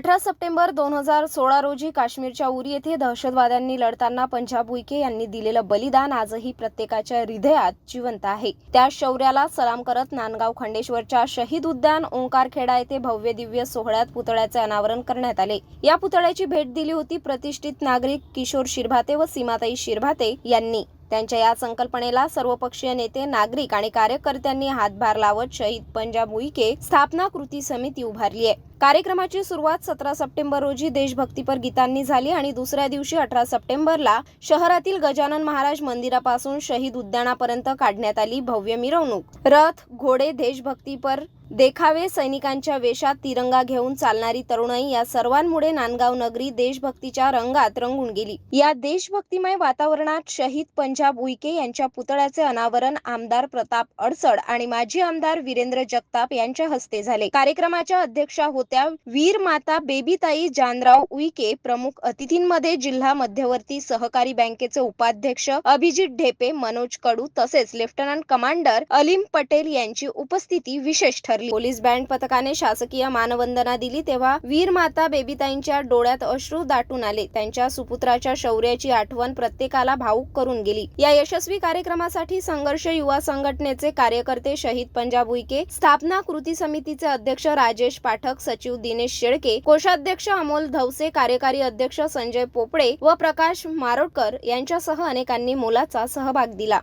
अठरा सप्टेंबर दोन हजार सोळा रोजी काश्मीरच्या उरी येथे दहशतवाद्यांनी लढताना पंजाब उईके यांनी दिलेलं बलिदान आजही प्रत्येकाच्या हृदयात जिवंत आहे. त्या शौर्याला सलाम करत नांदगाव खंडेश्वरच्या शहीद उद्यान ओंकारखेडा येथे भव्य दिव्य सोहळ्यात पुतळ्याचे अनावरण करण्यात आले. या पुतळ्याची भेट दिली होती प्रतिष्ठित नागरिक किशोर शिरभाते व सीमाताई शिरभाते यांनी. त्यांच्या या संकल्पनेला सर्वपक्षीय नेते नागरिक आणि कार्यकर्त्यांनी हातभार लावत शहीद पंजाब उईके स्थापना कृती समिती उभारली आहे. कार्यक्रमाची सुरुवात सतरा सप्टेंबर रोजी देशभक्तीपर गीतांनी झाली आणि दुसऱ्या दिवशी अठरा सप्टेंबरला शहरातील गजानन महाराज मंदिरापासून शहीद उद्यानापर्यंत काढण्यात आली भव्य मिरवणूक. रथ घोडे देशभक्तीपर देखावे सैनिकांच्या वेशात तिरंगा घेऊन चालणारी तरुणाई या सर्वांमुळे नांदगाव नगरी देशभक्तीच्या रंगात रंगून गेली. या देशभक्तिमय वातावरणात शहीद पंजाब उईके यांच्या पुतळ्याचे अनावरण आमदार प्रताप अडसड आणि माजी आमदार वीरेंद्र जगताप यांच्या हस्ते झाले. कार्यक्रमाच्या अध्यक्षा होत होत्या. वीर माता बेबीताई जानराव उईके प्रमुख अतिथींमध्ये जिल्हा मध्यवर्ती सहकारी बँकेचे उपाध्यक्ष अभिजित ढेपे मनोज कडू तसेच लेफ्टनंट कमांडर अलीम पटेल यांची उपस्थिती विशेष ठरली. पोलीस बँड पथकाने शासकीय मानवंदना दिली तेव्हा वीर माता बेबीताईंच्या डोळ्यात अश्रू दाटून आले. त्यांच्या सुपुत्राच्या शौर्याची आठवण प्रत्येकाला भावुक करून गेली. या यशस्वी कार्यक्रमासाठी संघर्ष युवा संघटनेचे कार्यकर्ते शहीद पंजाब उईके स्थापना कृती समितीचे अध्यक्ष राजेश पाठक सचिव दिनेश शेळके कोषाध्यक्ष अमोल धवसे कार्यकारी अध्यक्ष संजय पोपडे व प्रकाश मारोडकर यांच्यासह अनेकांनी मोलाचा सहभाग दिला.